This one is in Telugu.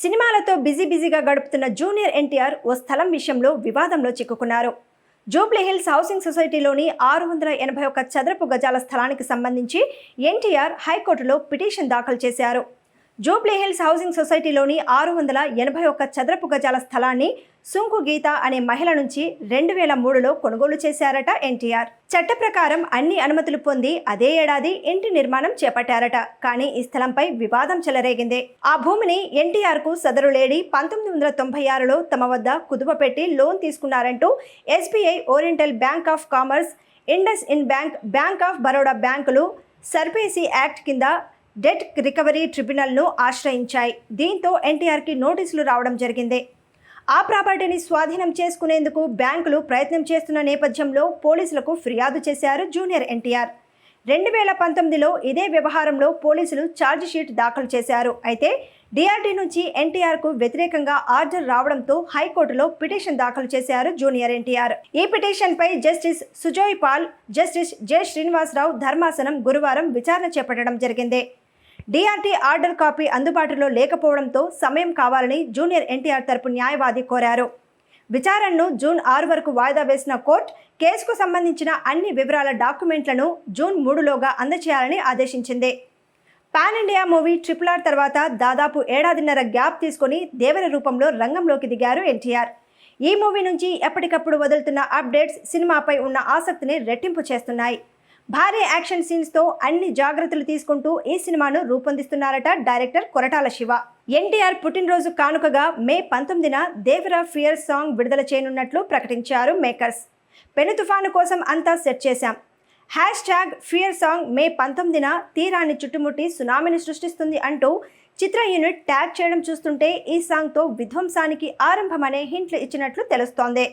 సినిమాలతో బిజీ బిజీగా గడుపుతున్న జూనియర్ ఎన్టీఆర్ ఓ స్థలం విషయంలో వివాదంలో చిక్కుకున్నారు. జూబ్లీ హిల్స్ హౌసింగ్ సొసైటీలోని ఆరు వందల ఎనభై ఒక్క చదరపు గజాల స్థలానికి సంబంధించి ఎన్టీఆర్ హైకోర్టులో పిటిషన్ దాఖలు చేశారు. జూబ్లీ హిల్స్ హౌసింగ్ సొసైటీలోని ఆరు వందల ఎనభై ఒక్క చదరపు గజాల స్థలాన్ని సుంకు గీత అనే మహిళ నుంచి రెండు వేల మూడులో కొనుగోలు చేశారట ఎన్టీఆర్. చట్ట ప్రకారం అన్ని అనుమతులు పొంది అదే ఏడాది ఇంటి నిర్మాణం చేపట్టారట. కానీ ఈ స్థలంపై వివాదం చెలరేగింది. ఆ భూమిని ఎన్టీఆర్కు సదరు లేడీ పంతొమ్మిది వందల తొంభై ఆరులో తమ వద్ద కుదువ పెట్టి loan తీసుకున్నారంటూ SBI Oriental bank of commerce Indus in bank bank of Baroda బ్యాంకులు సర్పేసీ యాక్ట్ కింద డెట్ రికవరీ ట్రిబ్యునల్ను ఆశ్రయించాయి. దీంతో ఎన్టీఆర్కి నోటీసులు రావడం జరిగింది. ఆ ప్రాపర్టీని స్వాధీనం చేసుకునేందుకు బ్యాంకులు ప్రయత్నం చేస్తున్న నేపథ్యంలో పోలీసులకు ఫిర్యాదు చేశారు జూనియర్ ఎన్టీఆర్. రెండు వేల పంతొమ్మిదిలో ఇదే వ్యవహారంలో పోలీసులు ఛార్జిషీట్ దాఖలు చేశారు. అయితే డిఆర్డీ నుంచి ఎన్టీఆర్కు వ్యతిరేకంగా ఆర్డర్ రావడంతో హైకోర్టులో పిటిషన్ దాఖలు చేశారు జూనియర్ ఎన్టీఆర్. ఈ పిటిషన్పై justice Sujoy Paul justice J Srinivasarao ధర్మాసనం గురువారం విచారణ చేపట్టడం జరిగింది. డిఆర్టీ ఆర్డర్ కాపీ అందుబాటులో లేకపోవడంతో సమయం కావాలని జూనియర్ ఎన్టీఆర్ తరపు న్యాయవాది కోరారు. విచారణను జూన్ ఆరు వరకు వాయిదా వేసిన కోర్టు కేసుకు సంబంధించిన అన్ని వివరాల డాక్యుమెంట్లను జూన్ మూడులోగా అందచేయాలని ఆదేశించింది. Pan India movie triple R తర్వాత దాదాపు ఏడాదిన్నర గ్యాప్ తీసుకొని దేవర రూపంలో రంగంలోకి దిగారు ఎన్టీఆర్. ఈ మూవీ నుంచి ఎప్పటికప్పుడు వదులుతున్న అప్డేట్స్ సినిమాపై ఉన్న ఆసక్తిని రెట్టింపు చేస్తున్నాయి. భారీ యాక్షన్ సీన్స్తో అన్ని జాగ్రత్తలు తీసుకుంటూ ఈ సినిమాను రూపొందిస్తున్నారట డైరెక్టర్ కొరటాల శివ. ఎన్టీఆర్ పుట్టినరోజు కానుకగా మే పంతొమ్మిదిన దేవరా ఫియర్ సాంగ్ విడుదల చేయనున్నట్లు ప్రకటించారు మేకర్స్. పెను తుఫాను కోసం అంతా సెట్ చేశాం. Hashtag fear song May పంతొమ్మిదిన తీరాన్ని చుట్టుముట్టి సునామీని సృష్టిస్తుంది అంటూ చిత్ర యూనిట్ ట్యాగ్ చేయడం చూస్తుంటే ఈ సాంగ్తో విధ్వంసానికి ఆరంభమనే హింట్లు ఇచ్చినట్లు తెలుస్తోంది.